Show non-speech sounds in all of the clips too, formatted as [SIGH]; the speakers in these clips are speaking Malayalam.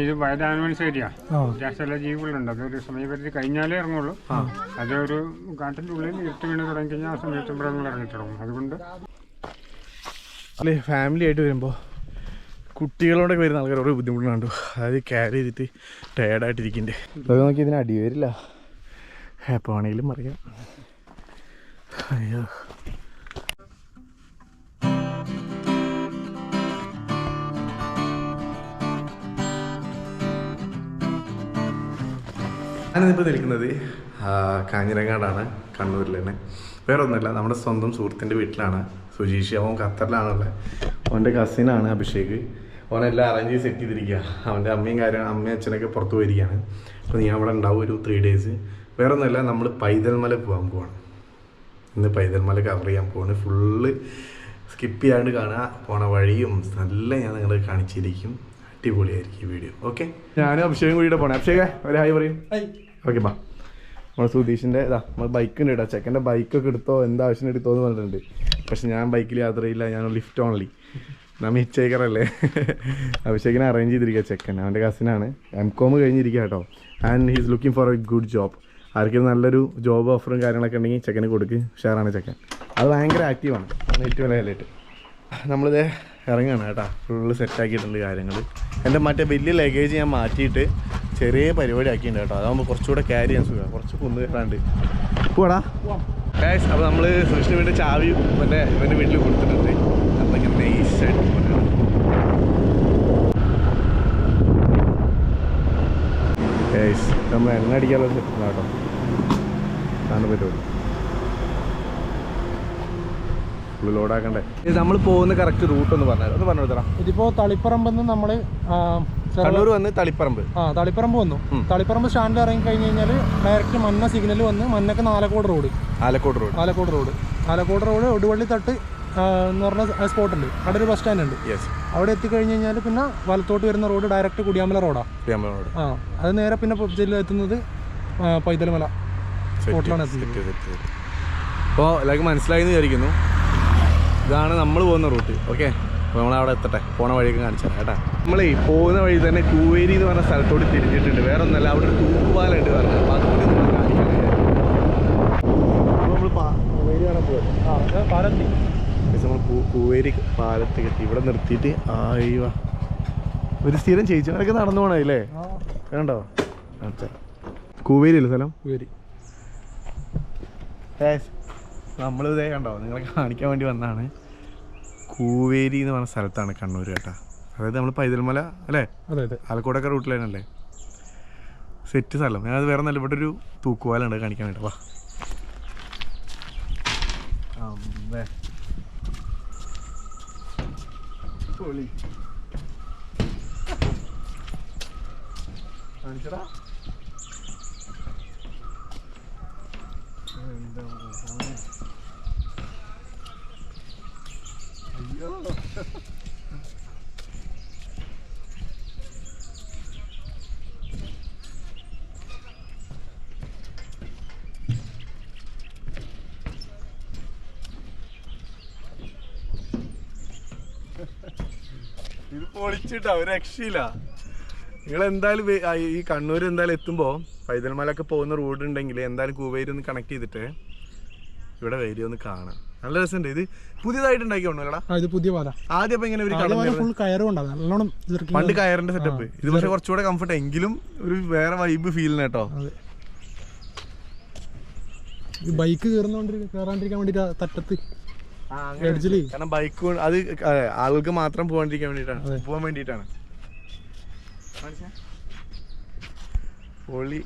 ഇത് വയലാനുവൻസ് ഏരിയ ആ. ചില ജീവികളുണ്ട്. അതൊരു സമയപരിധി കഴിഞ്ഞാലേ ഇറങ്ങുള്ളൂ. അതൊരു കാട്ടിന്റെ ഉള്ളിൽ ഇരുട്ട് വീണ് തുടങ്ങി കഴിഞ്ഞാൽ ആ സമയത്ത് മൃഗങ്ങൾ ഇറങ്ങി അതുകൊണ്ട് അല്ലേ ഫാമിലി ആയിട്ട് വരുമ്പോ കുട്ടികളോടൊക്കെ വരുന്ന ആൾക്കാർ ഒരു ബുദ്ധിമുട്ടുണ്ട് അതായത് ക്യാരി ചെയ്തിട്ട് ടയർഡായിട്ടിരിക്കുന്നുണ്ട് അതൊക്കെ നോക്കി ഇതിന് അടി വരില്ല എപ്പോൾ ആണെങ്കിലും അറിയാം അയ്യോ. ഞാനിപ്പോൾ നിൽക്കുന്നത് കാഞ്ഞിരങ്ങാടാണ് കണ്ണൂരിൽ തന്നെ. വേറെ ഒന്നുമില്ല നമ്മുടെ സ്വന്തം സുഹൃത്തിന്റെ വീട്ടിലാണ്. സുജീഷ് അവൻ ഖത്തറിലാണുള്ളത്. അവന്റെ കസിനാണ് അഭിഷേക്. അവനെല്ലാം അറേഞ്ച് ചെയ്ത് സെറ്റ് ചെയ്തിരിക്കുക അവന്റെ അമ്മയും കാര്യം അമ്മയും അച്ഛനൊക്കെ പുറത്ത് പോയിരിക്കുകയാണ്. അപ്പോൾ നീ അവിടെ ഉണ്ടാവും ഒരു ത്രീ ഡേയ്സ് വേറെ ഒന്നുമില്ല നമ്മൾ പൈതൽമല പോകാൻ പോവാണ്. ഇന്ന് പൈതൽമല കവർ ചെയ്യാൻ പോവാണ്. ഫുള്ള് സ്കിപ്പ് ചെയ്യാണ്ട് കാണുക. പോണ വഴിയും നല്ല ഞാൻ നിങ്ങളെ കാണിച്ചിരിക്കും. അടിപൊളിയായിരിക്കും ഈ വീഡിയോ. ഓക്കെ ഞാനും അഭിഷേകം കൂടിയിട്ട് പോണേ. അഭിഷേകേ ഒരു ഹായ് പറയും. ഓക്കെ ബാ. നമ്മുടെ സുധീഷിന്റെ ഇതാ നമ്മൾ ബൈക്ക് ഉണ്ട് കേട്ടോ ചെക്കന്റെ ബൈക്കൊക്കെ എടുത്തോ എന്താവശ്യം എടുത്തോ എന്ന് പറഞ്ഞിട്ടുണ്ട്. പക്ഷെ ഞാൻ ബൈക്കിൽ യാത്ര ചെയ്യില്ല ഞാൻ ലിഫ്റ്റ് ഓൺലി ഞാൻ മിച്ചേക്കറല്ലേ [LAUGHS] അഭിഷേകിനെ അറേഞ്ച് ചെയ്തിരിക്കുക ചെക്കൻ. അവന്റെ കസിനാണ് എം കോം കഴിഞ്ഞിരിക്കുക കേട്ടോ and he's looking for a good job ആർക്കും നല്ലൊരു ജോബ് ഓഫറും കാര്യങ്ങളൊക്കെ ഉണ്ടെങ്കിൽ ചെക്കന് കൊടുക്ക്. ഷെയറാണ് ചെക്കൻ. അത് ഭയങ്കര ആക്റ്റീവാണ് ഏറ്റവും വില ഹൈലൈറ്റ് നമ്മളിത് ഇറങ്ങുകയാണ് കേട്ടോ. ഫുള്ള് സെറ്റാക്കിയിട്ടുണ്ട് കാര്യങ്ങൾ എന്റെ മറ്റേ വലിയ ലഗേജ് ഞാൻ മാറ്റിയിട്ട് ചെറിയ പരിപാടി ആക്കിയിട്ടുണ്ട് കേട്ടോ. അതാകുമ്പോൾ കുറച്ചുകൂടെ ക്യാരി ചെയ്യാൻ സുഖം. കുറച്ച് കുന്ന് കയറാണ്ട്. പോടാ ഗൈസ് അപ്പോൾ നമ്മൾ സുരക്ഷിന് വേണ്ടി ചാവി മറ്റേ ഇവന്റെ വീട്ടിൽ കൊടുത്തിട്ടുണ്ട്. അപ്പോൾ ഇങ്ങനെ നൈസായിട്ട് ഗൈസ് നമ്മൾ എണ്ണ അടിക്കാനുള്ള സെറ്റ് കേട്ടോ. കാണാൻ പരിപാടി. ഫുള്ള് ലോഡാക്കണ്ടേ ഇത് നമ്മൾ പോകുന്ന കറക്റ്റ് റൂട്ട് ഒന്ന് പറഞ്ഞാൽ ഒന്ന് പറഞ്ഞു കൊടുത്തരാം ഇതിപ്പോ തളിപ്പറമ്പെന്ന് നമ്മൾ കണ്ണൂർ വന്ന് തളിപ്പറമ്പ്. ആ തളിപ്പറമ്പ് വന്നു. തളിപ്പറമ്പ് സ്റ്റാൻഡിൽ ഇറങ്ങി കഴിഞ്ഞ് കഴിഞ്ഞാൽ ഡയറക്റ്റ് മന്ന സിഗ്നൽ വന്ന് മന്നക്ക് Nalakode road Alakode road Alakode road Alakode road Oduvalli Thattu എന്ന് പറഞ്ഞ സ്പോട്ട് ഉണ്ട്. അവിടെ ഒരു ബസ് സ്റ്റാൻഡ് ഉണ്ട്. അവിടെ എത്തിക്കഴിഞ്ഞ് കഴിഞ്ഞാൽ പിന്നെ വലത്തോട്ട് വരുന്ന റോഡ് ഡയറക്റ്റ് കുടിയാമല റോഡാ റോഡ് ആ അത് നേരെ പിന്നെ ജില്ല എത്തുന്നത് പൈതൽമല. സ്പോട്ടിലാണ് എത്തുന്നത്. അപ്പോൾ എല്ലാവർക്കും മനസ്സിലായി എന്ന് വിചാരിക്കുന്നു. ഇതാണ് നമ്മൾ പോകുന്ന റൂട്ട്. ഓക്കെ അപ്പോൾ നമ്മളവിടെ എത്തട്ടെ. പോണ വഴിയൊക്കെ കാണിച്ചു തരാം കേട്ടാ. നമ്മളേ പോകുന്ന വഴി തന്നെ കൂവേരി എന്ന് പറഞ്ഞ സ്ഥലത്തോട് തിരിഞ്ഞിട്ടുണ്ട്. വേറെ ഒന്നല്ല അവിടെ ഒരു തൂക്കുപാലുണ്ട് പറഞ്ഞു. അപ്പോൾ അതുകൊണ്ട് നമ്മൾ കാണിക്കാൻ നമ്മൾ കൂവേരി പാലത്തി. കൂവേരി കെട്ടി. ഇവിടെ നിർത്തിയിട്ട് ആയിവ ഒരു സ്ഥിരം ചേച്ചിമാരൊക്കെ നടന്നു പോണല്ലേ കണ്ടോ കൂവേരി അല്ലേ സ്ഥലം? വരി നമ്മൾ ഇതേ കണ്ടോ നിങ്ങളെ കാണിക്കാൻ വേണ്ടി വന്നതാണ്. കൂവേരി എന്ന് പറഞ്ഞ സ്ഥലത്താണ് കണ്ണൂർ കേട്ടാ. അതായത് നമ്മൾ പൈതൽമല അല്ലേ? അതെ അതെ. ആലക്കോടൊക്കെ റൂട്ടിലാണല്ലേ സെറ്റ് സ്ഥലം. ഞാനത് വേറെ നല്ല ഇവിടെ ഒരു തൂക്കുവാലുണ്ട് കാണിക്കാൻ വേണ്ടി. വാ. അമ്മേ. പൊളി. കാണിച്ചെടാ. എന്റെ അയ്യോ ഇത് പൊളിച്ചിട്ടാ ഒരു രക്ഷയില്ല. നിങ്ങൾ എന്തായാലും ഈ കണ്ണൂർ എന്തായാലും എത്തുമ്പോൾ പൈതൽമലൊക്കെ പോകുന്ന റോഡ് ഉണ്ടെങ്കിൽ എന്തായാലും കൂവേരി ഒന്ന് കണക്ട് ചെയ്തിട്ട് ഇവിടെ വരി ഒന്ന് കാണാം. നല്ല രസമുണ്ട്. ഇത് പുതിയതായിട്ട് ഉണ്ടാക്കിയോണ്ടല്ലടാ ഇത് പുതിയ പാല. ആദ്യം അപ്പൊ ഇങ്ങനെ ഒരു ഫുൾ കയറുകൊണ്ടാണ് നല്ലോണം പണ്ട്. കയറിന്റെ സെറ്റപ്പ് ഇത് പക്ഷെ കുറച്ചുകൂടെ കംഫർട്ട് എങ്കിലും ഒരു വേറെ വൈബ് ഫീൽ കേട്ടോ. ബൈക്ക് കയറുന്നോണ്ട് കയറാണ്ടിരിക്കാൻ വേണ്ടിട്ട് തട്ടത്ത്? എഡ്ജിൽ കാരണം ബൈക്ക് അത് ആളുകൾക്ക് മാത്രം പോകാണ്ടിരിക്കാൻ വേണ്ടിട്ടാണ്. പോകാൻ വേണ്ടിയിട്ടാണ്. പൊളി.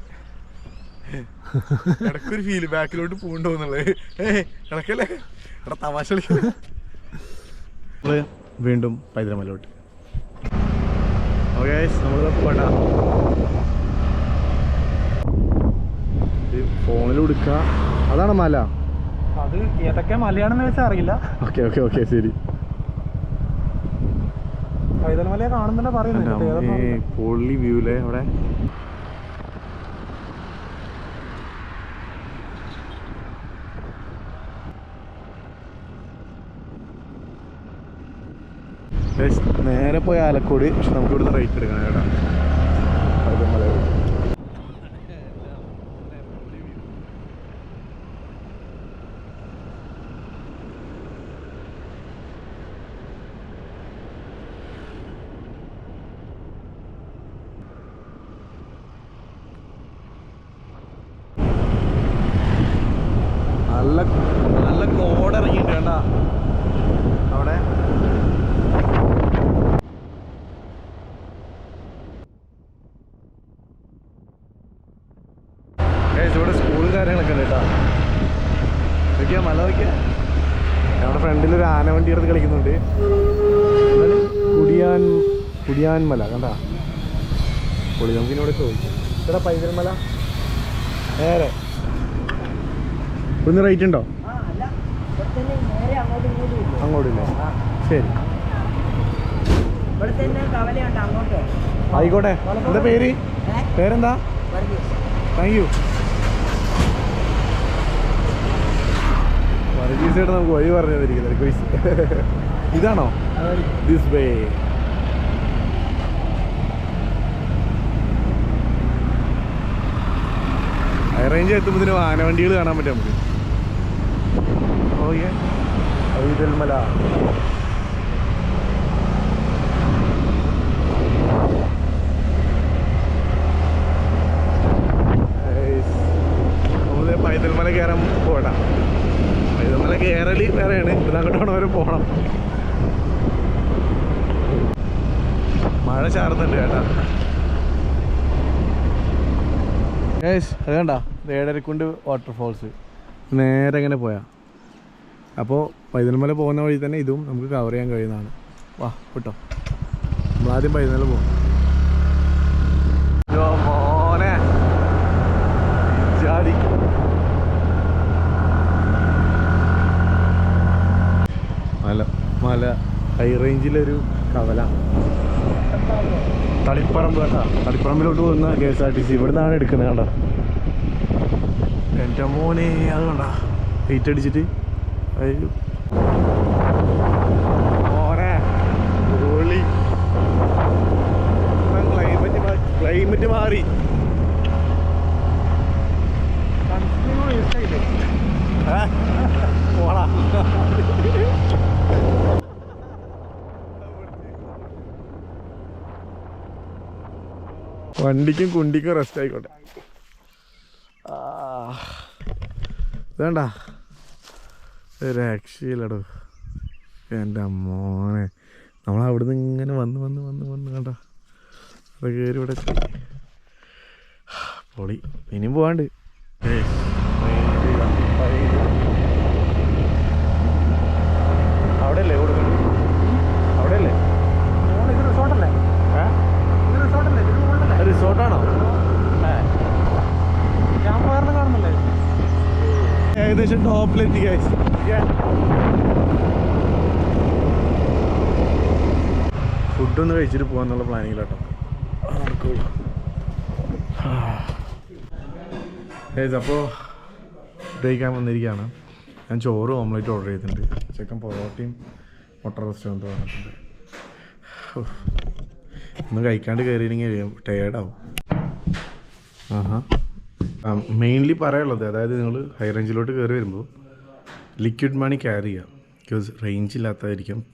[LAUGHS] ഇടക്കൊരു ഫീൽ ബാക്കിലോട്ട് പോകണ്ടോന്നുള്ളത് ഏ ഇടക്കല്ലേ തമാശ വീണ്ടും പൈതൃമലോട്ട് ഓക്കെ നമ്മൾ പോണ്ട ഫോണിൽ എടുക്ക അതാണ് മല. അത് ഏതൊക്കെ മലയാണെന്ന് വെച്ചാൽ അറിയില്ല. ഓക്കെ ഓക്കെ ഓക്കെ ശരി. പൈതൽ മലയെ കാണുന്നില്ല ഏ, പൊള്ളി വ്യൂലേ അവിടെ നേരെ പോയി ആലക്കോട് പക്ഷെ നമുക്ക് ഇവിടുന്ന് റേറ്റ് എടുക്കണം കേട്ടോ പൈതൽമല route. നല്ല നല്ല കോട് ഇറങ്ങിയിട്ടുണ്ട് കണ്ടാ അവിടെ Guys, ഇവിടെ സ്കൂളും കാര്യങ്ങളൊക്കെ ഉണ്ട് കേട്ടോ നോക്കിയാ മല നോക്കിയാ നമ്മുടെ ഫ്രണ്ടിൽ ഒരു ആന വണ്ടി എടുത്ത് കളിക്കുന്നുണ്ട് എന്താണ്? കുടിയാൻ കുടിയാൻ മല കണ്ടാ പൊളി നമുക്ക് ഇവിടെ ചോദിക്കാം ഇവിടെ പൈതൽ മല നേരെ ഇവിടുന്ന് റേറ്റ് ഉണ്ടോ അങ്ങോട്ടില്ലേ ശരി. ആയിക്കോട്ടെ. എന്താ പേര്? പേരെന്താ? വർഗീസ്. താങ്ക് യു ചേട്ടൻ നമുക്ക് വഴി പറഞ്ഞു തന്നിരിക്കുന്നത്. ഇതാണോ? ദിസ് വേ റേഞ്ച് എത്തുമ്പോഴത്തേനും ആനവണ്ടികൾ കാണാൻ പറ്റും നമുക്ക്. ഓക്കെ. ഐതൽമല പൈതൽമല കയറാൻ പോടാ. പൈതൽമല കയറൽ വേറെയാണ്. ഇവിടെ അങ്ങോട്ടാണ് വരെ പോകണം മഴ ചാർന്നുണ്ട് കേട്ടാ. ഏസ് അത് കണ്ട? ഏഴരക്കുണ്ട് വാട്ടർഫോൾസ് നേരെ ഇങ്ങനെ പോയാ. അപ്പോൾ പൈതൽമല പോകുന്ന വഴി തന്നെ ഇതും നമുക്ക് കവർ ചെയ്യാൻ കഴിയുന്നതാണ്. വാ കിട്ടോ നമ്മളാദ്യം പൈതൽമല പോകും മോനെ. മല മല ഹൈ റേഞ്ചിലൊരു കവല. തളിപ്പറമ്പ് കേട്ടാ. തളിപ്പറമ്പിലോട്ട് പോകുന്ന K S R T C. ഇവിടുന്നാണ് എടുക്കുന്നത് കേട്ടോ എന്റെ മോനെ അത് കണ്ട വെയിറ്റ് അടിച്ചിട്ട്. പൊളി. ക്ലൈമറ്റ് ക്ലൈമറ്റ് മാറി. വണ്ടിക്കും കുണ്ടിക്കും റെസ്റ്റ് ആയിക്കോട്ടെ. ഇതേണ്ട രക്ഷയില്ലടോ. എന്റെ മോനെ. നമ്മൾ അവിടുന്ന് ഇങ്ങനെ വന്ന് വന്ന് വന്ന് വന്ന് കണ്ട. അത് കയറി ഇവിടെ പൊളി. ഇനിയും പോവാണ്ട്. ഏയ്, വൈകിട്ട് വൈകിട്ട്. അവിടെയല്ലേ കൊടുക്കുന്നത് അവിടെയല്ലേ റിസോർട്ടല്ലേ ഏ? ഇത് റിസോർട്ടല്ലേ ഇത് മുകളിലല്ലേ? അത് റിസോർട്ടാണോ ക്യാമ്പ് ഫയറിന് കാണുന്നില്ലേ ഏകദേശം ടോപ്പിലെത്തി ഗൈസ് ഫുഡൊന്ന് കഴിച്ചിട്ട് പോകാന്നുള്ള പ്ലാനിങ്ങിലാട്ടോ നടക്കുള്ളൂ ഗൈസ് അപ്പോൾ കഴിക്കാൻ വന്നിരിക്കുകയാണ് ഞാൻ ചോറ് ഓംലേറ്റ് ഓർഡർ ചെയ്തിട്ടുണ്ട്. ചിക്കൻ പൊറോട്ടയും മുട്ട റെസ്റ്റോറന്റ് വന്നിട്ടുണ്ട് ഒന്നും കഴിക്കാണ്ട് കയറിയില്ലെങ്കിൽ ടയേർഡാവും ആഹാ. മെയിൻലി പറയാനുള്ളത് അതായത് നിങ്ങൾ ഹൈ റേഞ്ചിലോട്ട് കയറി വരുമ്പോൾ ലിക്വിഡ് മണി ക്യാരി ചെയ്യുക ബിക്കോസ് റേഞ്ച് ഇല്ലാത്തതായിരിക്കും.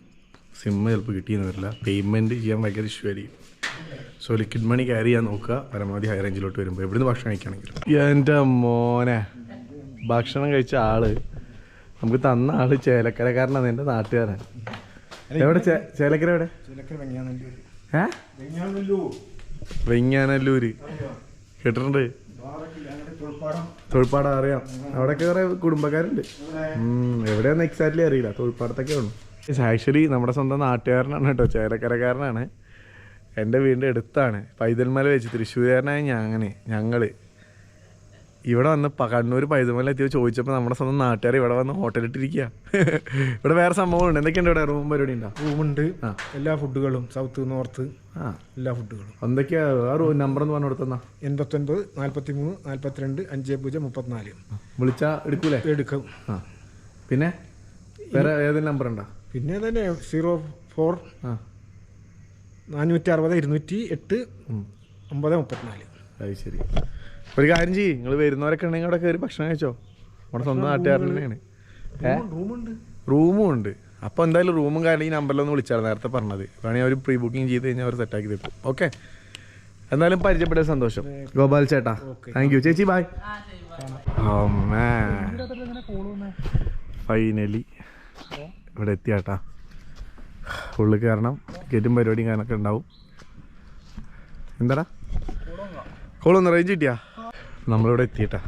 സിമ്മ് ചിലപ്പോൾ കിട്ടിയെന്ന് വരില്ല. പേയ്മെന്റ് ചെയ്യാൻ ഭയങ്കര ഇഷ്യൂ ആയിരിക്കും. സോ ലിക്വിഡ് മണി ക്യാരി ചെയ്യാൻ നോക്കുക. പരമാവധി ഹൈ റേഞ്ചിലോട്ട് വരുമ്പോൾ എവിടുന്ന് ഭക്ഷണം കഴിക്കുകയാണെങ്കിലും. എന്റെ മോനെ ഭക്ഷണം കഴിച്ച ആൾ നമുക്ക് തന്ന ആൾ ചേലക്കരക്കാരനാണ് എന്റെ നാട്ടുകാരൻ. എവിടെ ചേലക്കര എവിടെ? ഏ? വെങ്ങാനല്ലൂര്. കേട്ടിട്ടുണ്ട്? തൊഴിൽപ്പാടം അറിയാം. അവിടെയൊക്കെ കുറെ കുടുംബക്കാരുണ്ട്. എവിടെയാണെന്ന് എക്സാക്ട്ലി അറിയില്ല. തൊഴിൽപ്പാടത്തൊക്കെ ഉള്ളു. ആക്ച്വലി നമ്മുടെ സ്വന്തം നാട്ടുകാരനാണ് കേട്ടോ. ചേലക്കരക്കാരനാണ്. എന്റെ വീടിന്റെ അടുത്താണ്. പൈതൽമല വെച്ച് തൃശ്ശൂരുകാരനായ ഞാങ്ങനെ ഞങ്ങൾ. ഇവിടെ വന്ന് കണ്ണൂർ പൈതൽമല എത്തിയോ ചോദിച്ചപ്പോൾ നമ്മുടെ സ്വന്തം നാട്ടുകാർ ഇവിടെ വന്ന് ഹോട്ടലിട്ടിരിക്കുക [LAUGHS] ഇവിടെ വേറെ സംഭവമുണ്ട് എന്തൊക്കെയുണ്ട് ഇവിടെ റൂം പരിപാടി ഉണ്ടോ? റൂമുണ്ട്. ആ. എല്ലാ ഫുഡുകളും. സൗത്ത് നോർത്ത് ആ. എല്ലാ ഫുഡുകളും. എന്തൊക്കെയാ? ആ റൂം നമ്പർ എന്ന് പറഞ്ഞു കൊടുത്തന്നാ എൺപത്തൊൻപത് നാൽപ്പത്തി മൂന്ന് നാൽപ്പത്തിരണ്ട് അഞ്ച് പൂജ്യം മുപ്പത്തിനാല്. വിളിച്ചാൽ എടുക്കൂലേ? എടുക്കും. ആ. പിന്നെ? വേറെ ഏതെങ്കിലും നമ്പർ ഉണ്ടോ? പിന്നെ തന്നെ സീറോ ഫോർ ആ. നാനൂറ്റി അറുപത് ഇരുന്നൂറ്റി എട്ട് ഒമ്പത് മുപ്പത്തിനാല്. അത് ശരി. ഒരു കാര്യം ചെയ്യ്. നിങ്ങൾ വരുന്നവരൊക്കെ ഉണ്ടെങ്കിൽ അവിടെ കയറി ഭക്ഷണം കഴിച്ചോ. നമ്മുടെ സ്വന്തം നാട്ടുകാരൻ തന്നെയാണ്. റൂമും ഉണ്ട്. അപ്പോൾ എന്തായാലും റൂമും കാര്യം ഈ നമ്പറിലൊന്ന് വിളിച്ചാൽ നേരത്തെ പറഞ്ഞത്. വേണമെങ്കിൽ അവർ പ്രീ ബുക്കിംഗ് ചെയ്ത് കഴിഞ്ഞാൽ അവർ സെറ്റാക്കി തരും. ഓക്കെ എന്നാലും പരിചയപ്പെട്ട സന്തോഷം. ഗോപാൽ ചേട്ടാ താങ്ക് യു ചേച്ചി ബായ് ഫൈനലി ഇവിടെ എത്തിയാട്ടാ. ഉള്ളിൽ കയറണം ടിക്കറ്റും പരിപാടിയും കാര്യങ്ങളൊക്കെ ഉണ്ടാവും. എന്താടാ? കോളൊന്ന് റേഞ്ച് കിട്ടിയാ? നമ്മളിവിടെ എത്തിയിട്ടാ.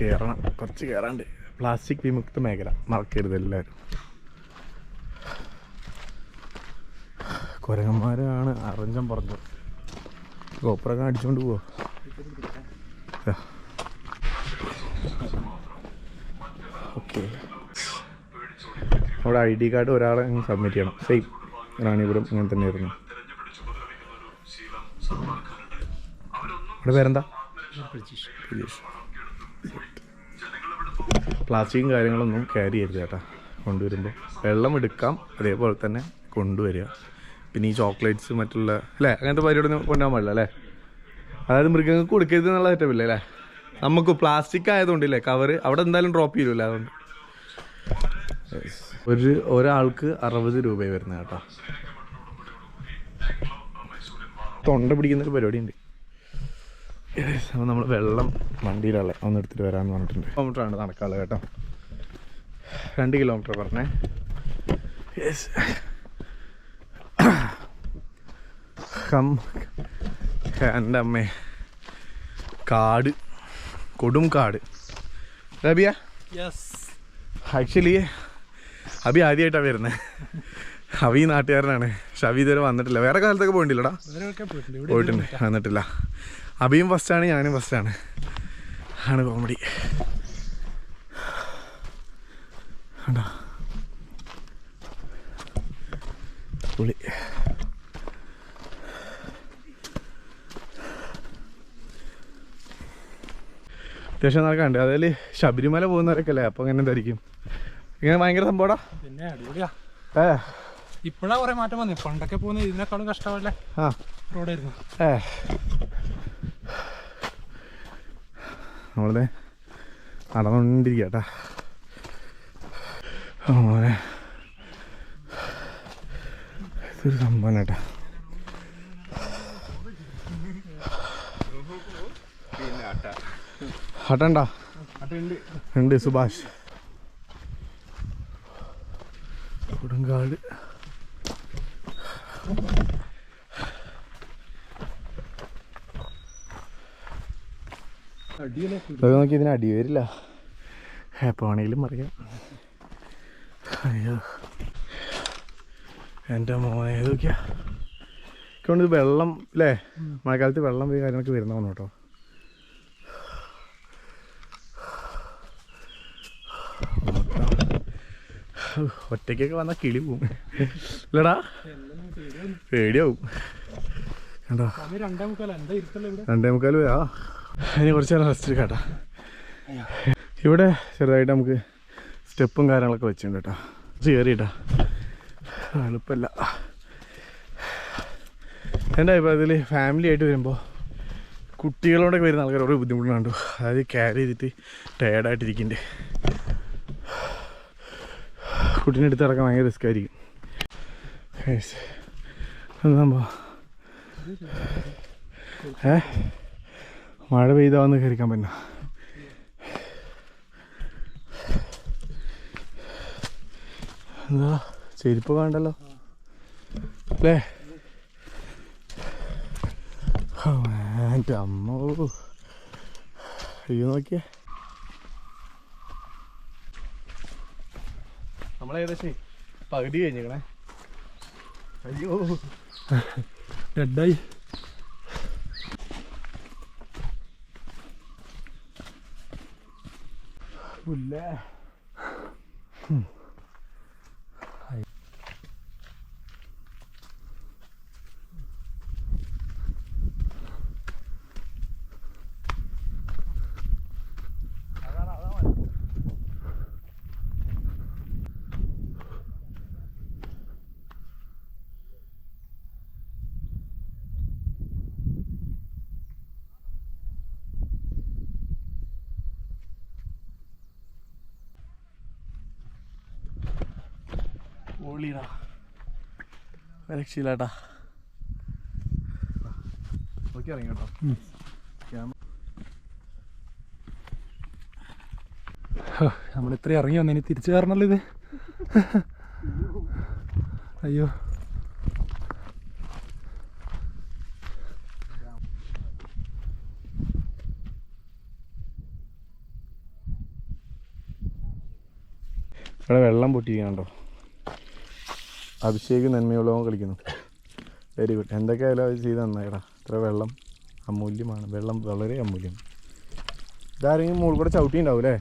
കയറണം കുറച്ച് കയറാണ്ട് പ്ലാസ്റ്റിക് വിമുക്ത മേഖല. മറക്കരുത് എല്ലാവരും കുരങ്ങന്മാരാണ് അറിഞ്ചം പറഞ്ഞത്. ഗോപ്രൊക്കെ അടിച്ചുകൊണ്ട് പോവോ? ഓക്കെ. അവിടെ ഐ ഡി കാർഡ് ഒരാളെ സബ്മിറ്റ് ചെയ്യണം. സെയിം. റാണിപുരം ഇങ്ങനെ തന്നെയായിരുന്നു. ഇവിടെ പേരെന്താ? പ്ലാസ്റ്റിക്കും കാര്യങ്ങളൊന്നും ക്യാരി ചെയ്യരുത് ചേട്ടാ കൊണ്ടുവരുമ്പോൾ വെള്ളം എടുക്കാം അതേപോലെ തന്നെ കൊണ്ടുവരിക. പിന്നെ ഈ ചോക്ലേറ്റ്സ് മറ്റുള്ള അല്ലേ? അങ്ങനത്തെ പരിപാടി ഒന്നും കൊണ്ടുപോകാൻ പാടില്ല അല്ലേ? അതായത് മൃഗങ്ങൾക്ക് കൊടുക്കരുത് എന്നുള്ള ഏറ്റവും അല്ലേ? നമുക്ക് പ്ലാസ്റ്റിക് ആയതുകൊണ്ടില്ലേ കവറ് അവിടെ എന്തായാലും ഡ്രോപ്പ് ചെയ്യൂല അതുകൊണ്ട്. ഒരു ഒരാൾക്ക് അറുപത് രൂപ വരുന്നത് കേട്ടോ. തൊണ്ട പിടിക്കുന്നൊരു പരിപാടി ഉണ്ട്. അപ്പോൾ നമ്മൾ വെള്ളം വണ്ടിയിലുള്ള ഒന്ന് എടുത്തിട്ട് വരാമെന്ന് പറഞ്ഞിട്ടുണ്ട്. കിലോമീറ്റർ ആണ് നടക്കാനുള്ളത് കേട്ടോ. രണ്ട് കിലോമീറ്റർ പറഞ്ഞേ. Yes come. എന്റെ അമ്മേ. കാട്. കൊടും കാട്. റബിയ യെസ് ആക്ച്വലി അബി ആദ്യമായിട്ടാണ് വരുന്നത് അബി നാട്ടുകാരനാണ്. പക്ഷെ അബി ഇതുവരെ വന്നിട്ടില്ല. വേറെ കാലത്തൊക്കെ പോയിട്ടില്ലടാ. പോയിട്ടുണ്ട്? വന്നിട്ടില്ല. അബിയും ഫസ്റ്റാണ് ഞാനും ഫസ്റ്റാണ് ആണ്. കോമഡി കണ്ടോ? പുളി അത്യാവശ്യം നടക്കാണ്ട് അതിൽ ശബരിമല പോകുന്നവരൊക്കെ അല്ലേ അപ്പോൾ അങ്ങനെ എന്തായിരിക്കും? ഇങ്ങനെ ഭയങ്കര സംഭവടാ? പിന്നെ അടിപൊളിയാ. ഏ. ഇപ്പോഴാ കുറെ മാറ്റം വന്നു. പണ്ടൊക്കെ പോകുന്ന ഇതിനേക്കാളും കഷ്ടമല്ലേ ആ. റോഡായിരുന്നു. ഏ. നമ്മളിത് നടന്നുകൊണ്ടിരിക്കുക കേട്ടാ മോനെ. ഇതൊരു സംഭവം കേട്ടാ ഹട്ടണ്ടാ ഉണ്ട് സുഭാഷ്. കൊടുങ്കാട്. ഇതൊക്കെ നോക്കി ഇതിന് അടി വരില്ല. എപ്പോൾ ആണെങ്കിലും അറിയാം അയ്യോ. എന്റെ മോനെ ഏതൊക്കെയാ കൊണ്ട് വെള്ളം അല്ലേ മഴക്കാലത്ത് വെള്ളം പോയി കാര്യങ്ങളൊക്കെ വരുന്നതാണ് കേട്ടോ ഒറ്റയ്ക്കൊക്കെ വന്നാൽ കിളി പോവും. ഇല്ലടാ. പേടിയാവും. കണ്ടോ? രണ്ടേ മുക്കാൽ രണ്ടേ പോയാ. ഇനി കുറച്ച് നേരം റെസ്റ്റ് കേട്ടോ ഇവിടെ ചെറുതായിട്ട് നമുക്ക് സ്റ്റെപ്പും കാര്യങ്ങളൊക്കെ വെച്ചിട്ടുണ്ട് കേട്ടോ. കുറച്ച് കയറിയിട്ടാ എളുപ്പമല്ല എന്റെ അഭിപ്രായത്തിൽ ഫാമിലി ആയിട്ട് വരുമ്പോൾ കുട്ടികളോടൊക്കെ വരുന്ന ആൾക്കാർ ഓരോ ബുദ്ധിമുട്ടുണ്ട് അതായത് ക്യാരി ചെയ്തിട്ട് ടയേർഡായിട്ടിരിക്കണ്ടേ കുട്ടീനെ എടുത്ത് ഇറക്കാൻ ഭയങ്കര റിസ്ക് ആയിരിക്കും. എന്താകുമ്പോൾ ഏഹ് മഴ പെയ്താ വന്ന് കയറിക്കാൻ പറ്റുന്ന എന്താ? ചെരുപ്പ് വേണ്ടല്ലോ? അല്ലേ? നോക്കിയേ. നമ്മളേകദേശം പകുതി കഴിഞ്ഞേക്കണേ അയ്യോ. ഡെഡായി بسم الله. [LAUGHS] രക്ഷയില്ലാട്ടാ. നോക്കി ഇറങ്ങി കേട്ടോ. നമ്മൾ ഇത്രയും ഇറങ്ങി വന്നതിന് തിരിച്ചു കയറണല്ലോ ഇത്. അയ്യോ. ഇവിടെ വെള്ളം പൊട്ടിയിരിക്കണോ അഭിഷേക് നന്മയുള്ളവൻ കളിക്കുന്നു. വെരി ഗുഡ് എന്തൊക്കെയായാലും അത് ചെയ്ത് നന്നായിടാ. ഇത്ര വെള്ളം അമൂല്യമാണ്. വെള്ളം വളരെ അമൂല്യമാണ്. ഇതാരെങ്കിലും മുകളിൽ കൂടെ ചവിട്ടി ഉണ്ടാവും അല്ലേ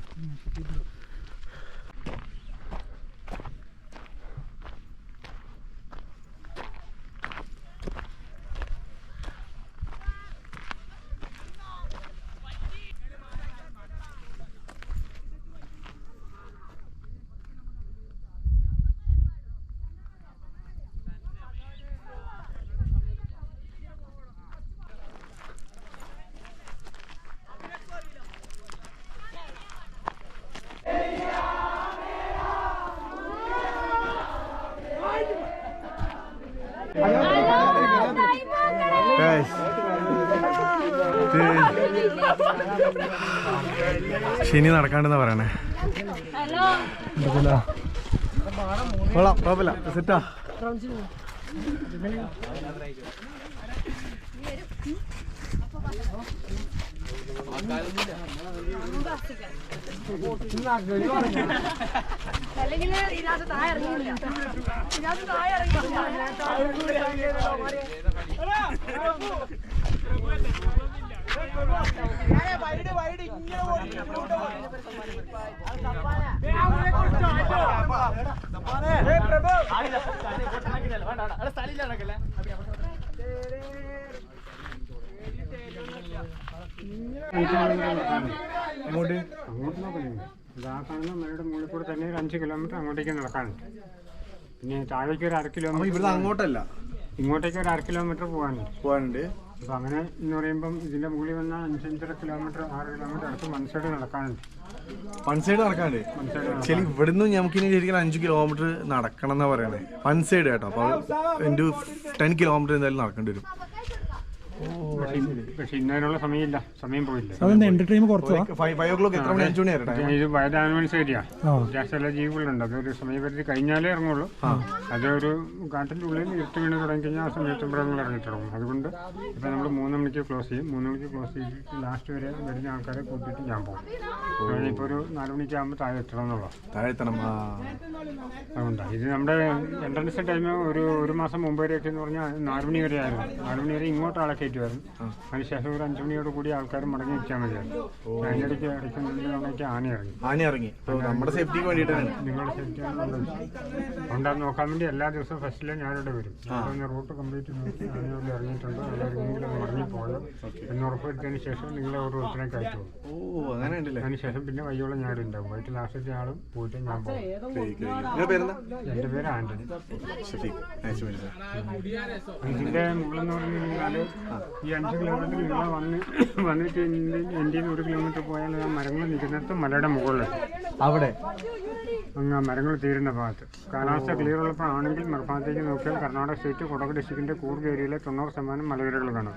ശനി നടക്കാണ്ടെന്ന് പറയണേ. കൊള്ളാം സെറ്റാ അല്ലെങ്കിൽ ഇതിനകത്ത് താഴെ ഇറങ്ങിയില്ല ഇതിനകത്ത് താഴെ ഇറങ്ങിയില്ല അങ്ങോട്ട് അങ്ങോട്ട് നോക്കില്ല ഇത് ആ കാണുന്ന മലയുടെ മുകളിൽ കൂടെ തന്നെ ഒരു അഞ്ച് കിലോമീറ്റർ അങ്ങോട്ടേക്ക്. നടക്കാനുണ്ട് പിന്നെ താഴേക്ക് ഒരു അര കിലോമീറ്റർ ഇവിടുന്ന് അങ്ങോട്ടല്ല. ഇങ്ങോട്ടേക്ക് ഒരു അര കിലോമീറ്റർ പോകാനുണ്ട്. പോകാനുണ്ട്. അപ്പം അങ്ങനെ എന്ന് പറയുമ്പം ഇതിന്റെ മുകളിൽ വന്നാൽ അഞ്ചഞ്ചര കിലോമീറ്റർ ആറ് കിലോമീറ്റർ അടുത്ത് മൺസൈഡ് നടക്കാനുണ്ട്. വൺ സൈഡ് നടക്കാണ്ട് ശരി ഇവിടുന്ന് നമുക്ക് ഇനി ശരിക്കും അഞ്ച് കിലോമീറ്റർ നടക്കണം എന്നാ പറയണേ. വൺ സൈഡ് കേട്ടോ. അപ്പൊ എന്റെ ടെൻ കിലോമീറ്റർ എന്തായാലും നടക്കേണ്ടി വരും. പക്ഷെ ഇന്നതിനുള്ള സമയമില്ല സമയം പോയില്ല അതെന്താ എന്റെ ടൈം കുറച്ചോ ഫൈവ് ഫൈവ് ഓ ക്ലോക്ക് എത്ര മണി അഞ്ചു മണി ഇത് ജീവികളുണ്ട് അതൊരു സമയപരിധി കഴിഞ്ഞാലേ ഇറങ്ങുള്ളൂ അതൊരു കാട്ടിന്റെ ഉള്ളിൽ ഇരുട്ട് വീണ് തുടങ്ങിക്കഴിഞ്ഞാൽ ആ സമയത്ത് മൃഗങ്ങൾ ഇറങ്ങി തുടങ്ങും അതുകൊണ്ട് ഇപ്പം നമ്മൾ മൂന്ന് മണിക്ക് ക്ലോസ് ചെയ്യും മൂന്ന് മണിക്ക് ക്ലോസ് ചെയ്തിട്ട് ലാസ്റ്റ് വരെ വരുന്ന ആൾക്കാരെ കൂട്ടിയിട്ട് ഞാൻ പോകും ഇപ്പോൾ ഒരു നാല് മണിക്ക് ആകുമ്പോൾ താഴെ എത്തണം അതുകൊണ്ടാണ് ഇത് നമ്മുടെ എൻട്രൻസ് ടൈം ഒരു ഒരു മാസം മുമ്പ് വരെയൊക്കെ എന്ന് പറഞ്ഞാൽ നാല് മണി വരെ ആയിരുന്നു നാല് മണി വരെ ഇങ്ങോട്ട് ആളെ വരും. അതിനുശേഷം ഒരു അഞ്ചുമണിയോട് കൂടി ആൾക്കാർ മടങ്ങി വെച്ചാൽ മതിയായിരുന്നു അതിനിടയ്ക്ക് ഇടയ്ക്ക് ആന ഇറങ്ങി. ആന ഇറങ്ങി. നമ്മുടെ സേഫ്റ്റിക്ക് വേണ്ടിയിട്ടാണ് നിങ്ങളുടെ സേഫ്റ്റി അത് നോക്കാൻ വേണ്ടി എല്ലാ ദിവസവും ഫസ്റ്റിലെ ഞാനിവിടെ വരും. അപ്പോൾ റൂട്ട് കംപ്ലീറ്റ് നോക്കി ആനയോട് ഇറങ്ങിയിട്ടുണ്ടോ. അല്ലെങ്കിൽ മടങ്ങി പോയോ എന്ന് ഉറപ്പുവരുത്തിയതിന് ശേഷം നിങ്ങളെ ഓരോരുത്തരെ അങ്ങനെ ഉണ്ടല്ലേ? അതിനുശേഷം പിന്നെ വയ്യോളം ഞാൻ ഉണ്ടാവും. വൈകിട്ട് ലാസ്റ്റത്തെ ആളും പോയിട്ട് ഞാൻ പോകും എന്റെ പേര് ആന്റണി. ഇതിന്റെ മുകളിൽ നിന്ന് മുകളെന്ന് പറഞ്ഞു കഴിഞ്ഞാൽ ഈ അഞ്ച് കിലോമീറ്റർ നിങ്ങൾ വന്ന് വന്നിട്ട് എന്റെ ഒരു കിലോമീറ്റർ പോയാൽ ആ മരങ്ങൾ നിൽക്കുന്നിടത്ത് മലയുടെ മുകളിൽ. അവിടെ. അങ്ങ് മരങ്ങൾ തീരുന്ന ഭാഗത്ത്. കാലാവസ്ഥ ക്ലിയർ ഉള്ളപ്പോഴാണെങ്കിൽ മറുഭാഗത്തേക്ക് നോക്കിയാൽ കർണാടക സ്റ്റേറ്റ് കൊടക് ഡിസ്ട്രിക്റ്റിന്റെ കൂർഗ് ഏരിയയിലെ തൊണ്ണൂറ് ശതമാനം മലനിരകൾ കാണാം.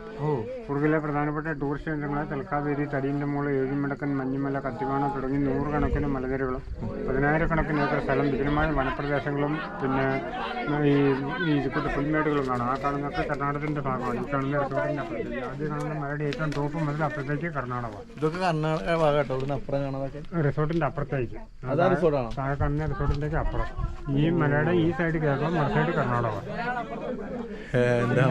കൂർഗിലെ പ്രധാനപ്പെട്ട ടൂറിസ്റ്റ് കേന്ദ്രങ്ങളായ തലക്കാവേരി തടിയന്റെ മോൾ ഏഴിമടക്കൻ മഞ്ഞുമല കത്തിവാണ തുടങ്ങി നൂറുകണക്കിന് മലനിരകളും പതിനായിരക്കണക്കിന് ഏക്കർ സ്ഥലം. വിജനമായ വനപ്രദേശങ്ങളും പിന്നെ ഈ ഈ പുൽമേടുകളും കാണാം. ആ കാണുന്നൊക്കെ കർണാടകത്തിന്റെ ഭാഗമാണ്. ഈ കാണുന്ന റിസോർട്ടിന്റെ അപ്പുറത്തേക്ക്. ആദ്യം കാണുന്ന മലയുടെ ഏറ്റവും ടോപ്പ് മുതൽ അപ്പുറത്തേക്ക് കർണാടക ഇതൊക്കെ കർണാടക ഭാഗം റിസോർട്ടിന്റെ അപ്പുറത്തേക്ക്. താഴെ കാണുന്ന റിസോർട്ടിലേക്ക് അപ്പുറം. ഈ മലയുടെ ഈ സൈഡ് കേരളം മറു സൈഡ് കർണാടക എന്താ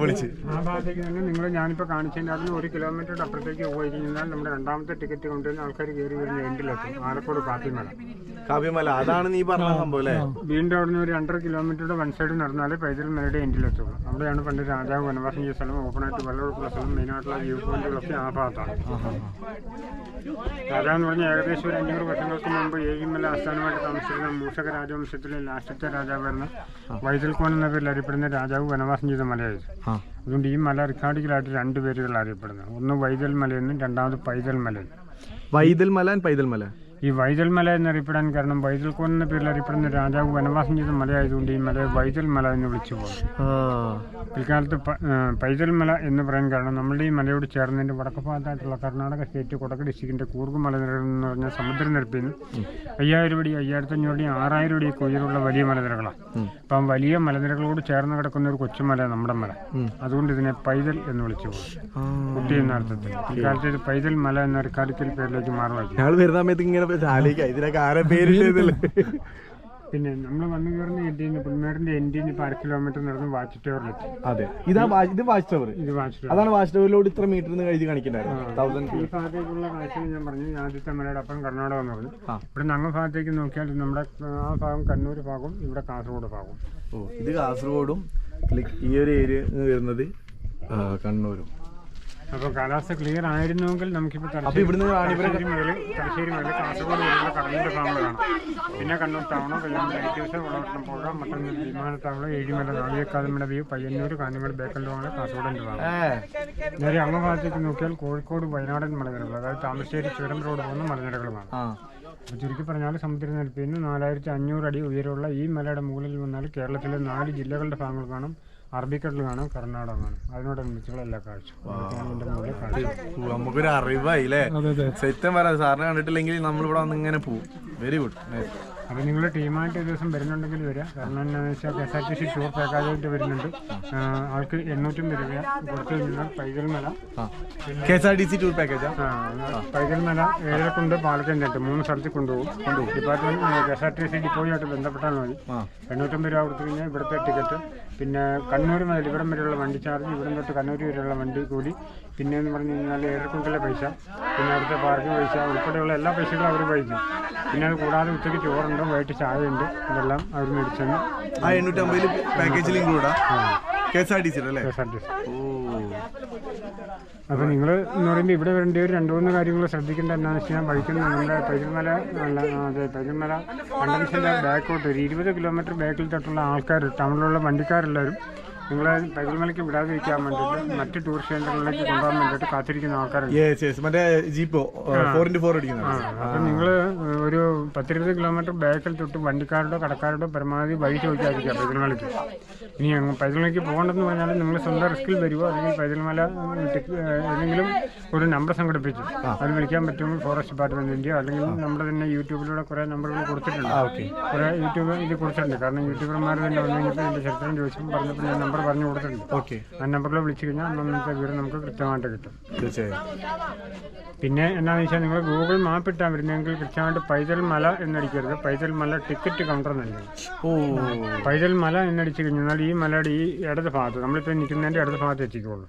വിളിച്ച് ആ ഭാഗത്തേക്ക് തന്നെ നിങ്ങൾ ഞാനിപ്പോൾ കാണിച്ചതിന്റെ അതിന് ഒരു കിലോമീറ്ററിന്റെ അപ്പുറത്തേക്ക് പോയി കഴിഞ്ഞാൽ നമ്മുടെ രണ്ടാമത്തെ ടിക്കറ്റ് കൊണ്ടുവരുന്ന ആൾക്കാർ കയറി വരുന്ന എൻഡിലെത്തും ആലക്കോട് കാപ്പിമല. കാപ്പിമല. അതാണ് നീ പറഞ്ഞ സംഭവം അല്ലേ? വീണ്ടും നിന്ന് ഒരു രണ്ടര കിലോമീറ്ററുടെ വൺ സൈഡ് നടന്നാലേ പൈതൽ മലയുടെ എൻഡിലെത്തുള്ളൂ അവിടെയാണ് പണ്ട് രാജാവ് വനവാസം ചെയ്ത സ്ഥലം. ഓപ്പണായിട്ട് വെള്ളമൊഴുക്കുള്ള സ്ഥലം മെയിനായിട്ടുള്ള വ്യൂ പോയിന്റുകളൊക്കെ ആ ഭാഗത്താണ്. രാജാവ് എന്ന് പറഞ്ഞാൽ ഏകദേശം ഒരു അഞ്ഞൂറ് വർഷങ്ങൾക്ക് മുമ്പ് ഏഴിമല ആസ്ഥാനമായിട്ട് താമസിച്ചിരുന്ന മൂഷക രാജവംശത്തിലെ ലാസ്റ്റത്തെ രാജാവായിരുന്ന. വൈതൽക്കോൻ എന്ന പേരിൽ അറിയപ്പെടുന്ന രാജാവ് വനവാസം ചെയ്ത മലയായിരുന്നു അതുകൊണ്ട് ഈ മല റിക്കാർഡിക്കലായിട്ട് രണ്ട് പേരുകൾ അറിയപ്പെടുന്നത്. ഒന്ന് വൈതൽ മലയെന്നും രണ്ടാമത് പൈതൽ മലയും വൈതൽ മല പൈതൽ മല ഈ വൈതൽ മല എന്നറിയപ്പെടാൻ കാരണം വൈതൽ കോൻ എന്ന പേരിൽ അറിയപ്പെടുന്ന രാജാവ് വനവാസം ചെയ്ത മലയായതുകൊണ്ട് ഈ മലയെ വൈതൽ മല എന്ന് വിളിച്ചു പോകും പിൽക്കാലത്ത് പൈതൽ മല എന്ന് പറയാൻ കാരണം നമ്മളുടെ ഈ മലയോട് ചേർന്നതിന്റെ വടക്ക് ഭാഗത്തായിട്ടുള്ള കർണാടക സ്റ്റേറ്റ് കൊടക് ഡിസ്ട്രിക്റ്റിന്റെ കൂർഗ് മലനിരകൾ എന്ന് പറഞ്ഞ സമുദ്രനിരപ്പിൽ നിന്ന് അയ്യായിരം അടി അയ്യായിരത്തഞ്ഞൂറ് അടി ആറായിരം അടി ഉയരമുള്ള വലിയ മലനിരകളാണ്. അപ്പം വലിയ മലനിരകളോട് ചേർന്ന് കിടക്കുന്ന ഒരു കൊച്ചുമല നമ്മുടെ മല. അതുകൊണ്ട് ഇതിനെ പൈതൽ എന്ന് വിളിച്ചു പോകും കുട്ടി എന്ന അർത്ഥത്തിൽ. പിൽക്കാലത്ത് ഇത് പൈതൽ മല എന്ന കാര്യത്തിൽ പേരിലേക്ക് മാറുമായിരിക്കും ആലോചിക്കാം. ഇതിനൊക്കെ ആരെ പിന്നെ നമ്മൾ വന്നു കയറുന്ന എൻഡിന് പുൽമേടിന്റെ എൻഡിന് അര കിലോമീറ്റർ നടന്ന് വാച്ച് ടവറിലെത്തി അതെ. ഇതാ വാ- ഇത് വാച്ച് ടവർ ഇത് വാച്ച് ടവർ അതാണ് വാച്ച് ടവറിലോട് ഇത്ര മീറ്റർ എന്ന് എഴുതി കാണിക്കണ്ടായിരുന്നു. തൗസൻഡ് ഈ ഭാഗത്തേക്കുള്ള കാഴ്ച ഞാൻ പറഞ്ഞു. ഞാൻ ആദ്യത്തെ മലയുടെ അപ്പം കർണാടക എന്ന് പറഞ്ഞു. ഇവിടെ ഞങ്ങൾ ഭാഗത്തേക്ക് നോക്കിയാൽ നമ്മുടെ ആ ഭാഗം കണ്ണൂർ ഭാഗവും ഇവിടെ കാസർഗോഡ് ഭാഗവും. ഓ ഇത് കാസർഗോഡും ഈ ഒരു ഏരിയ വരുന്നത് ആ, കണ്ണൂരും. അപ്പോൾ കാലാവസ്ഥ ക്ലിയർ ആയിരുന്നുവെങ്കിൽ നമുക്കിപ്പോൾ തലശ്ശേരി മുതൽ തലശ്ശേരി മുതൽ കാസർഗോഡ് വരെയുള്ള കടലിന്റെ ഫാമുകൾ കാണാം. പിന്നെ കണ്ണൂർ ടൗണോ വെള്ളം ലൈറ്റേഴ്സ് വളവട്ടം പുഴ മട്ടന്നൂർ വിമാനത്താവളം ഏഴിമല നാളികക്കാതമല വ്യൂ പയ്യന്നൂർ കാഞ്ഞങ്ങാട് ബേക്കൽ കാസർഗോഡിന്റെ ഭാഗം. ഏ നേരെ അങ്ങ് ഭാഗത്തേക്ക് നോക്കിയാൽ കോഴിക്കോട് വയനാടൻ മലനിരകൾ അതായത് താമരശ്ശേരി ചുരം റോഡ് പോകുന്ന മലനിരകളുമാണ്. അപ്പോൾ ചുരുക്കി പറഞ്ഞാൽ സമുദ്രനിരപ്പിൽ നിന്ന് നാലായിരത്തി അഞ്ഞൂറ് അടി ഉയരമുള്ള ഈ മലയുടെ മുകളിൽ വന്നാൽ കേരളത്തിലെ നാല് ജില്ലകളുടെ ഭാഗങ്ങൾ കാണാം. അറബിക്കടൽ കാണാം കർണാടക കാണാം അതിനോടനുബന്ധിച്ചുള്ള എല്ലാ കാഴ്ച നമുക്കൊരു അറിവായി അല്ലേ സത്യം പറയാം സാറിനെ കണ്ടിട്ടില്ലെങ്കിൽ നമ്മളിവിടെ വന്ന് ഇങ്ങനെ പോകും വെരി ഗുഡ് അപ്പോൾ നിങ്ങൾ ടീമായിട്ട് ഒരു ദിവസം വരുന്നുണ്ടെങ്കിൽ വരിക. കാരണം എന്താണെന്ന് വെച്ചാൽ K S R T C tour പാക്കേജായിട്ട് വരുന്നുണ്ട്. ആൾക്ക് എണ്ണൂറ്റമ്പത് രൂപ. കൊടുത്തു കഴിഞ്ഞാൽ Paithal Mala K S R T C tour package ആ, പൈതൽ മല ഏഴരക്കുണ്ട് കൊണ്ട് പാലക്കഞ്ചായിട്ട് മൂന്ന് സ്ഥലത്ത് കൊണ്ടുപോകും. Department K S R T C ഡിപ്പോയുമായിട്ട് ബന്ധപ്പെട്ടാൽ മതി. എണ്ണൂറ്റമ്പത് രൂപ കൊടുത്തു കഴിഞ്ഞാൽ ഇവിടുത്തെ ടിക്കറ്റ് പിന്നെ കണ്ണൂർ മുതൽ ഇവിടം വരെയുള്ള വണ്ടി ചാർജ് ഇവിടം തൊട്ട് കണ്ണൂർ വരെയുള്ള വണ്ടി കൂലി പിന്നെ എന്ന് പറഞ്ഞു കഴിഞ്ഞാൽ ഏഴരക്കുണ്ടിലെ പൈസ. പിന്നെ അവിടുത്തെ പാർക്കിംഗ് പൈസ ഉൾപ്പെടെയുള്ള എല്ലാ പൈസകളും അവർ വഹിക്കും. പിന്നെ അത് കൂടാതെ ഉച്ചയ്ക്ക് ചോറുണ്ട് വൈകിട്ട് ചായ ഉണ്ട് ഇതെല്ലാം അവർ മേടിച്ചെന്ന് ആ എണ്ണൂറ്റമ്പതിൽ പാക്കേജിൽ ഇൻക്ലൂഡാ കെ എസ് ആർ ടി അല്ലേ ഓ. അപ്പോൾ നിങ്ങൾ എന്ന് പറയുമ്പോൾ ഇവിടെ വരേണ്ട ഒരു രണ്ട് മൂന്ന് കാര്യങ്ങൾ ശ്രദ്ധിക്കേണ്ട എന്താണെന്ന് വെച്ച് കഴിഞ്ഞാൽ വഴിക്കുന്ന നമ്മുടെ പൈതൽമല അല്ല അതെ പൈതൽമല കണ്ടൻസിന്റെ ബാക്കോട്ട് ഒരു ഇരുപത് കിലോമീറ്റർ ബാക്കിൽ തൊട്ടുള്ള ആൾക്കാർ ടൗണിലുള്ള വണ്ടിക്കാരെല്ലാവരും നിങ്ങളെ പൈതൽമലയ്ക്ക് വിടാതിരിക്കാൻ വേണ്ടിയിട്ട് മറ്റ് ടൂറിസ്റ്റ് കേന്ദ്രങ്ങളിലേക്ക് കൊണ്ടുപോകാൻ വേണ്ടിയിട്ട് കാത്തിരിക്കുന്ന ആൾക്കാരുണ്ട്. യെസ് യെസ് മറ്റേ ജീപ്പ് ഫോർ ഇന്റു ഫോർ അടിക്കുന്നത് അപ്പം നിങ്ങൾ ഒരു പത്തിരുപത് കിലോമീറ്റർ ബാക്കിൽ തൊട്ട് വണ്ടിക്കാരുടെ കടക്കാരുടെ പരമാവധി വഴി ചോദിക്കാതിരിക്കുക പൈതൽമലയ്ക്ക്. ഇനി പൈതൽ പൈതൽമലയ്ക്ക് പോകണ്ടെന്ന് പറഞ്ഞാൽ നിങ്ങൾ സ്വന്തം റിസ്കിൽ വരുമോ അല്ലെങ്കിൽ പൈതൽമല മല ഏതെങ്കിലും ഒരു നമ്പർ സംഘടിപ്പിച്ചു അത് വിളിക്കാൻ പറ്റുമെങ്കിൽ ഫോറസ്റ്റ് ഡിപ്പാർട്ട്മെന്റിന്റെയോ അല്ലെങ്കിൽ നമ്മുടെ തന്നെ യൂട്യൂബിലൂടെ കുറേ നമ്പറുകൾ കൊടുത്തിട്ടുണ്ട്. കുറേ യൂട്യൂബ് ഇത് കൊടുത്തിട്ടുണ്ട്. കാരണം യൂട്യൂബർമാർ തന്നെ വന്നു കഴിഞ്ഞപ്പോൾ എന്റെ ചരിത്രം ചോദിച്ചപ്പോൾ പറഞ്ഞപ്പോൾ ഞാൻ നമ്പർ പറഞ്ഞു കൊടുത്തിട്ടുണ്ട്. ഓക്കെ. ആ നമ്പറിൽ വിളിച്ചു കഴിഞ്ഞാൽ അന്നത്തെ വിവരം നമുക്ക് കൃത്യമായിട്ട് കിട്ടും. തീർച്ചയായും. പിന്നെ എന്താണെന്ന് വെച്ചാൽ നിങ്ങൾ ഗൂഗിൾ മാപ്പ് ഇട്ടാൽ വരുന്നെങ്കിൽ കൃത്യമായിട്ട് പൈതൽ മല എന്നടിക്കരുത്. പൈതൽ മല ടിക്കറ്റ് കൗണ്ടർ നൽകണം ഓ. പൈതൽ മല എന്നടിച്ചു കഴിഞ്ഞാൽ ഈ മലയുടെ ഈ ഇടത് ഭാഗത്ത് നമ്മളിപ്പോൾ നിൽക്കുന്നതിന്റെ ഇടത് ഭാഗത്ത് എത്തിക്കുള്ളൂ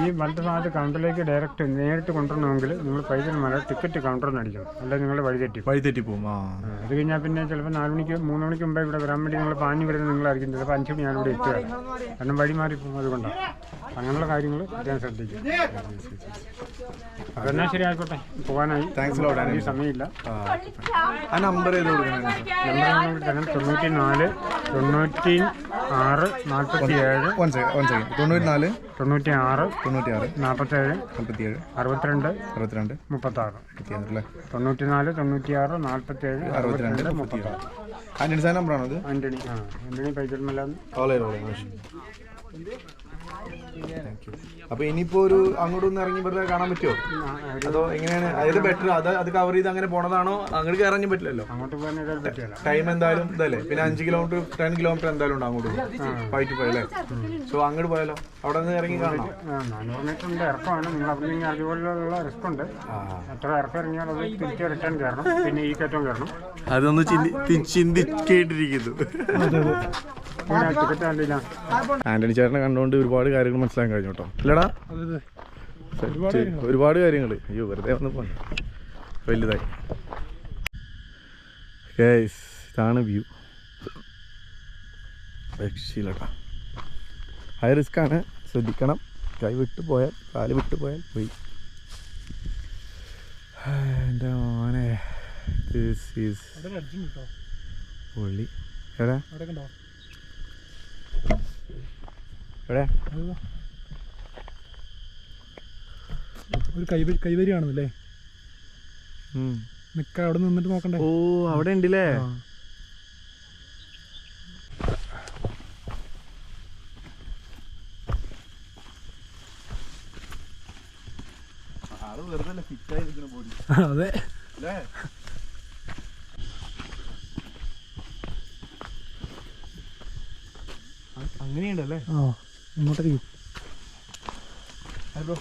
ഈ വലത് ഭാഗത്ത് കൗണ്ടറിലേക്ക് ഡയറക്റ്റ് നേരിട്ട് കൊണ്ടുവരണമെങ്കിൽ നിങ്ങൾ പൈതൽ മല ടിക്കറ്റ് കൗണ്ടർ എന്നടിക്കണം അല്ലെങ്കിൽ നിങ്ങൾ വഴിതെറ്റി വഴിതെറ്റി പോകും ആ. അത് കഴിഞ്ഞാൽ പിന്നെ ചിലപ്പോൾ നാല് മണിക്ക് മൂന്ന് മണിക്ക് മുമ്പേ ഇവിടെ വരാൻ വേണ്ടി നിങ്ങൾ പാഞ്ഞു വരുന്നത് നിങ്ങളായിരിക്കും. ചിലപ്പോൾ അഞ്ച് മണി ഞാനിവിടെ എത്തുക. കാരണം വഴി മാറിപ്പോകും അതുകൊണ്ടാണ് അങ്ങനെയുള്ള കാര്യങ്ങൾ ഞാൻ ശ്രദ്ധിക്കും. അതെന്നാ ശരി ആയിക്കോട്ടെ പോകാനായി സമയമില്ല. ആ, നമ്പർ ചെയ്ത് കൊടുക്കണം നമ്പർ നമുക്ക് തരാം തൊണ്ണൂറ്റി നാല് തൊണ്ണൂറ്റി ആറ് നാൽപ്പത്തി ഏഴ് വൺ സെക്കൻഡ് വൺ സെക്കൻഡ് തൊണ്ണൂറ്റി നാല് തൊണ്ണൂറ്റി ആറ് തൊണ്ണൂറ്റി ആറ് നാൽപ്പത്തേഴ് നാൽപ്പത്തിയേഴ് അറുപത്തിരണ്ട് അറുപത്തിരണ്ട് മുപ്പത്താറ്. മുപ്പത്തിയാറ് അല്ലേ? തൊണ്ണൂറ്റി നാല് തൊണ്ണൂറ്റി ആറ് നാൽപ്പത്തേഴ് അറുപത്തിരണ്ട് അറുപത്തിരണ്ട് മുപ്പത്തിയാറ്. മുപ്പത്താറ് ആന്റണി സാർ നമ്പറാണോ അത്? ആന്റണി ആ ആന്റണി പൈതൽമല ഓളെ ഓളെ അപ്പൊ ഇനിയിപ്പോ ഒരു അങ്ങോട്ട് ഒന്ന് ഇറങ്ങി വെറുതെ കാണാൻ പറ്റുമോ? അതോ എങ്ങനെയാണ്? അതിൽ ബെറ്റർ അത് അത് കവർ ചെയ്ത് അങ്ങനെ പോണതാണോ? അങ്ങോട്ട് കയറാൻ പറ്റില്ലല്ലോ. ടൈം എന്തായാലും ഇതല്ലേ? പിന്നെ അഞ്ച് കിലോമീറ്റർ ടെൻ കിലോമീറ്റർ എന്തായാലും ഉണ്ട് അങ്ങോട്ട്. ഫൈവ് ടു ഫൈവ് അല്ലേ? സോ അങ്ങോട്ട് പോയാലോ? അവിടെ നിന്ന് ഇറങ്ങി കാണാം ഇറക്കമാണ്. നിങ്ങൾ അവിടെ അതുപോലുള്ള റിസ്ക് ഉണ്ട്. എത്ര ഇറക്കം ഇറങ്ങിയാൽ അത് തിരിച്ച് റിട്ടേൺ കയറണം. പിന്നെ ഈ കയറ്റം കയറണം. അതൊന്ന് ചിന്തിക്കേണ്ടിരിക്കുന്നു ആന്റണി ചേട്ടനെ കണ്ടുകൊണ്ട് ഒരുപാട് കാര്യങ്ങൾ മനസ്സിലാക്കാൻ കഴിഞ്ഞു കേട്ടോ. സെറ്റ്. ഒരുപാട് കാര്യങ്ങൾ അയ്യോ വെറുതെ വന്ന് പോന്നെ. വലുതായി. ഗൈസ് ഇതാണ് വ്യൂ രക്ഷയില്ലട്ടാ. ഹൈ റിസ്ക് ആണ്. ശ്രദ്ധിക്കണം. കൈ വിട്ടു പോയാൽ കാൽ വിട്ടു പോയാൽ പോയി. എന്റെ മോനെ ദിസ് ഈസ് പൊള്ളി. എടാ അവിടെ കണ്ടോ? എവിടെ? ഒരു കൈവരി കൈവരി കാണുന്നില്ലേ. നിക്ക അവിടെ നിന്നിട്ട് നോക്കണ്ടേ? ഓ അവിടെ ഉണ്ടല്ലേ? ആ. ആൾ വെറുതെ ഫിറ്റ് ആയിരിക്കുന്ന ബോഡി അതെ. അല്ലേ അങ്ങനെയുണ്ടല്ലേ ആ ഇങ്ങോട്ടേക്ക് hi bro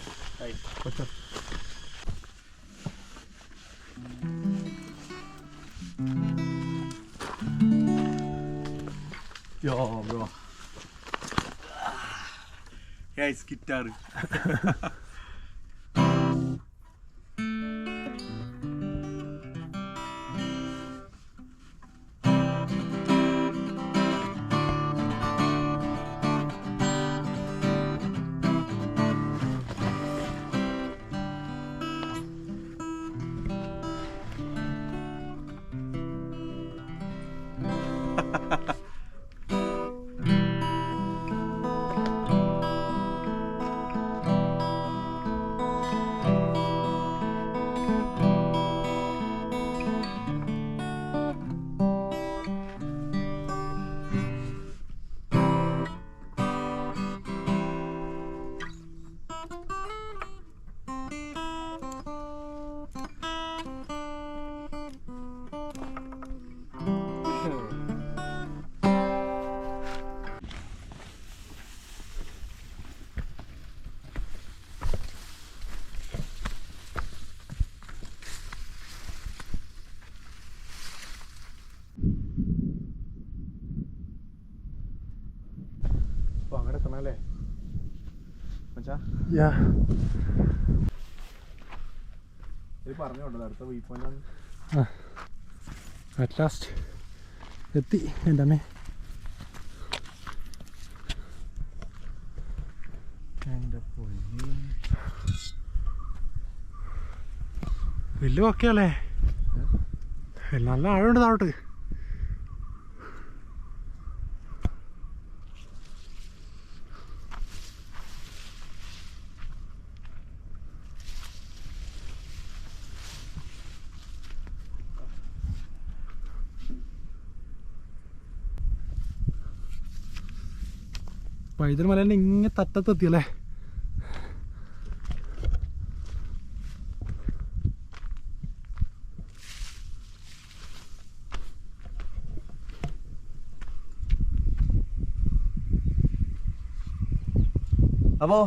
yo bro guys guitar അപ്പൊ അങ്ങനെ എത്തണല്ലേ വീ പോയിന്റ് അറ്റ് ലാസ്റ്റ് എത്തി എന്റെ അമ്മേ. വലിയ ഒക്കെയല്ലേ നല്ല ആഴമുണ്ട് താഴോട്ട്. പൈതൽ മലേന്റെ ഇങ്ങനെ തറ്റത്തെത്തിയല്ലേ അപ്പോൾ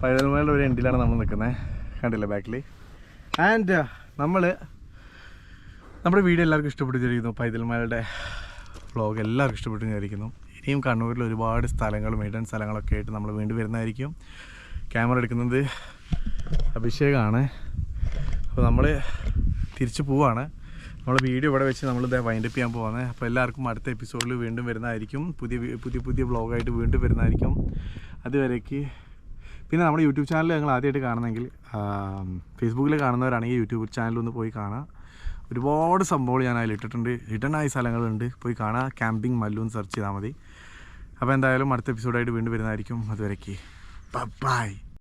പൈതൽമലയുടെ ഒരു എൻഡിലാണ് നമ്മൾ നിൽക്കുന്നത് കണ്ടില്ലേ ബാക്കിൽ ആൻഡ് നമ്മൾ നമ്മുടെ വീഡിയോ എല്ലാവർക്കും ഇഷ്ടപ്പെട്ടു ഇഷ്ടപ്പെട്ടിരിക്കുന്നു പൈതൽമാരുടെ വ്ളോഗ് എല്ലാവർക്കും ഇഷ്ടപ്പെട്ടു വിചാരിക്കുന്നു ഇനിയും കണ്ണൂരിൽ ഒരുപാട് സ്ഥലങ്ങളും ഇടൻ സ്ഥലങ്ങളൊക്കെ ആയിട്ട് നമ്മൾ വീണ്ടും വരുന്നതായിരിക്കും. ക്യാമറ എടുക്കുന്നത് അഭിഷേകാണ്. അപ്പോൾ നമ്മൾ തിരിച്ചു പോവാണ്. നമ്മൾ വീഡിയോ ഇവിടെ വെച്ച് നമ്മൾ വൈൻഡപ്പ് ചെയ്യാൻ പോകുന്നത് അപ്പോൾ എല്ലാവർക്കും അടുത്ത എപ്പിസോഡിൽ വീണ്ടും വരുന്നതായിരിക്കും. പുതിയ പുതിയ പുതിയ ബ്ലോഗായിട്ട് വീണ്ടും വരുന്നതായിരിക്കും. അതുവരേക്ക് പിന്നെ നമ്മുടെ യൂട്യൂബ് ചാനൽ ഞങ്ങൾ ആദ്യമായിട്ട് കാണുന്നെങ്കിൽ ഫേസ്ബുക്കിൽ കാണുന്നവരാണെങ്കിൽ യൂട്യൂബ് ചാനൽ ഒന്ന് പോയി കാണാം. ഒരുപാട് സംഭവങ്ങൾ ഞാൻ അതിൽ ഇട്ടിട്ടുണ്ട് ഹിഡൻ ആയ സ്ഥലങ്ങളുണ്ട്. പോയി കാണാം. ക്യാമ്പിംഗ് മല്ലൂന്ന് സെർച്ച് ചെയ്താൽ മതി. അപ്പോൾ എന്തായാലും അടുത്ത എപ്പിസോഡായിട്ട് വീണ്ടും വരുന്നതായിരിക്കും. അതുവരേക്ക്. ബൈ